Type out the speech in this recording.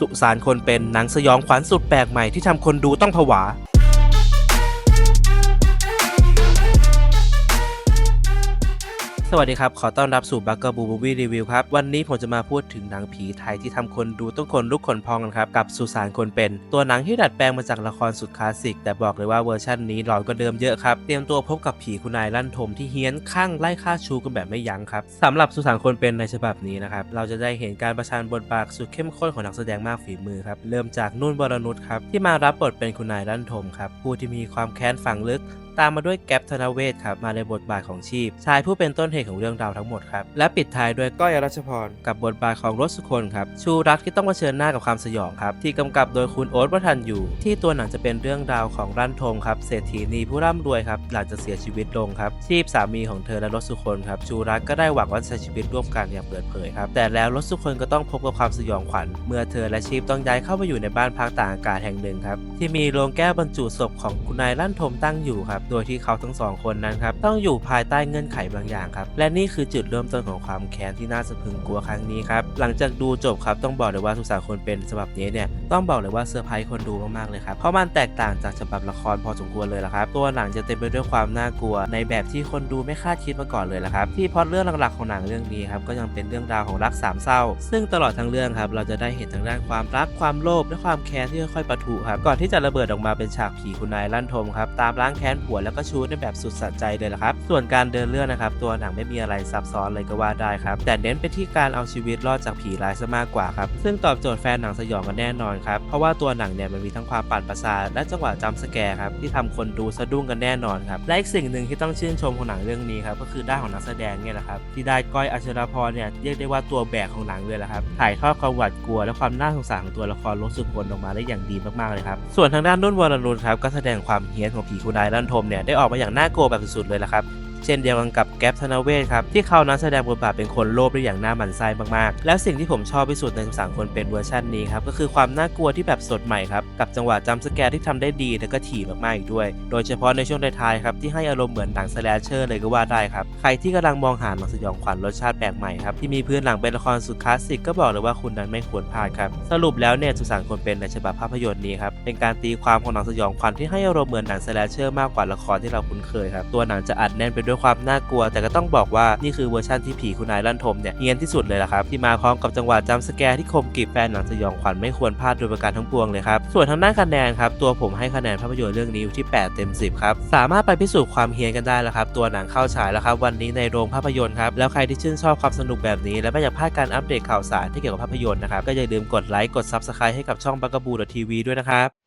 สุสานคนเป็นหนังสยองขวัญสุดแปลกใหม่ที่ทำคนดูต้องผวา สวัสดีครับ ขอต้อนรับสู่บักเกอร์บูบูบี้รีวิวครับ วันนี้ผมจะมาพูดถึงหนังผีไทยที่ทำคนดูต้องคนลุกขนพองกันครับ กับสุสานคนเป็น ตัวหนังที่ดัดแปลงมาจากละครสุดคลาสสิก แต่บอกเลยว่าเวอร์ชันนี้หลอนก็เดิมเยอะครับ เตรียมตัวพบกับผีคุณนายลั่นทมที่เฮี้ยนข้างไล่ฆ่าชูกันแบบไม่ยั้งครับสำหรับสุสานคนเป็นในฉบับนี้นะครับ เราจะได้เห็นการประชันบทบาทสุดเข้มข้นของนักแสดงมากฝีมือครับ เริ่มจากนุ่นวรนุชครับที่มารับบทเป็นคุณนายลั่นทมครับผู้ที่มีความแค้นฝังลึกตามมาด้วยแก๊ปธนเวศครับมาในบทบาทของชีพ ชายผู้เป็นต้นเหตุของเรื่องราวทั้งหมดครับ และปิดท้ายด้วยก้อยรัชพร กับบทบาทของรสสุคนครับ ชูรักที่ต้องเผชิญหน้ากับความสยองครับ ที่กำกับโดยคุณโอ๊ตวัฒนอยู่ ที่ตัวหนังจะเป็นเรื่องราวของรันทมครับเศรษฐีนีผู้ร่ำรวยครับหลังจะเสียชีวิตลงครับชีพสามีของเธอและรสสุคนครับชูรักก็ได้หวังว่าจะใช้ชีวิตร่วมกันอย่างเปิดเผยครับแต่แล้วรสสุคนก็ต้องพบกับความสยองขวัญ เมื่อเธอและชีพต้องย้ายเข้ามาอยู่ในบ้านพักต่างอากาศแห่งหนึ่งครับที่มีโรงแก้วบรรจุศพของคุณนายลั่นทมตั้งอยู่ครับโดยที่เขาทั้งสองคนนั้นครับต้องอยู่ภายใต้เงื่อนไขบางอย่างครับ และนี่คือจุดเริ่มต้นของความแค้นที่น่าสะพรึงกลัวครั้งนี้ครับ หลังจากดูจบครับต้องบอกเลยว่าสุกสาคนเป็นฉบับนี้เนี่ยต้องบอกเลยว่าเซอร์ไพรส์คนดูมากๆเลยครับ เพราะมันแตกต่างจากฉบับละครพอสมควรเลยละครับ ตัวหนังจะเต็มไปด้วยความน่ากลัว ในแบบที่คนดูไม่คาดคิดมาก่อนเลยละครับ ที่พอตเรื่องหลักๆของหนังเรื่องนี้ครับก็ยังเป็นเรื่องราวของรักสามเศร้า ซึ่งตลอดทั้งเรื่องครับเราจะได้เห็นทั้งด้านความรักความโลภและความแค้นที่ค่อยๆปะทุครับก่อนที่จะระเบิดออกมาเป็นฉากผีคุณนายลั่นทมครับตามล้างแค้นผวแล้วก็ชูในแบบสุดสะใจเลยละครับ ส่วนการเดินเรื่องนะครับ ตัวหนังไม่มีอะไรซับซ้อนเลยก็ว่าได้ครับ แต่เน้นไปที่การเอาชีวิตรอดจากผีร้ายซะมากกว่าครับ ซึ่งตอบโจทย์แฟนหนังสยองกันแน่นอนครับ เพราะว่าตัวหนังเนี่ยมันมีทั้งความปั่นประสาทและจังหวะจำสแกร์ครับที่ทำคนดูสะดุ้งกันแน่นอนครับ และอีกสิ่งหนึ่งที่ต้องชื่นชมของหนังเรื่องนี้ครับก็คือด้านของนักแสดงเนี่ยแหละครับที่ได้ก้อยอัชราพรเนี่ยเรียกได้ว่าตัวแบกของหนังเลยละครับถ่ายทอดความหวาดกลัวและความน่าสงสารของตัวละครรถสุพลออกมาได้อย่างดีมากๆเลยครับส่วนทางด้านนุ่นวรนุชครับก็แสดงความเฮี้ยนของผีคุณนายลั่นทมเนี่ยได้ออกมาอย่างน่ากลัวแบบสุดๆเลยละครับ เช่นเดียวกันกับแก๊ปธนเวศครับที่เขานั้นแสดงบทบาทเป็นคนโลภได้อย่างน่าหมั่นไส้มากๆ แล้วสิ่งที่ผมชอบที่สุดในสามคนเป็นเวอร์ชันนี้ครับก็คือความน่ากลัวที่แบบสดใหม่ครับกับจังหวะจำสแกร์ที่ทำได้ดีและก็ถี่มากๆอีกด้วย โดยเฉพาะในช่วงท้ายๆครับที่ให้อารมณ์เหมือนหนังสแลชเชอร์เลยก็ว่าได้ครับใครที่กำลังมองหาหนังสยองขวัญรสชาติแปลกใหม่ครับที่มีพื้นหลังเป็นละครสุดคลาสสิกก็บอกเลยว่าคุณนั้นไม่ควรพลาดครับสรุปแล้วเนี่ยสุสานคนเป็นในฉบับภาพยนตร์นี้ครับเป็นการตีความของหนังสยองขวัญที่ให้อารมณ์เหมือนหนังสแลชเชอร์มากกว่าละครที่เราคุ้นเคยครับตัวหนังจะอัดแน่นไปด้วยด้วยความน่ากลัว แต่ก็ต้องบอกว่านี่คือเวอร์ชันที่ผีคุณนายลั่นทมเนี่ยเฮี้ยนที่สุดเลยละครับ ที่มาพร้อมกับจังหวะจำสแกร์ที่คมกริบแฟนหนังสยองขวัญไม่ควรพลาดโดยประการทั้งปวงเลยครับส่วนทางด้านคะแนนครับตัวผมให้คะแนนภาพยนตร์เรื่องนี้อยู่ที่ 8 เต็ม 10 ครับสามารถไปพิสูจน์ความเฮี้ยนกันได้แล้วครับตัวหนังเข้าฉายแล้วครับวันนี้ในโรงภาพยนตร์ครับแล้วใครที่ชื่นชอบความสนุกแบบนี้ และไม่อยากพลาดการอัปเดตข่าวสารที่เกี่ยวกับภาพยนตร์นะครับก็อย่าลืมกดไลค์กด Subscribe ให้กับช่องบักกบูดทีวีด้วยนะครับ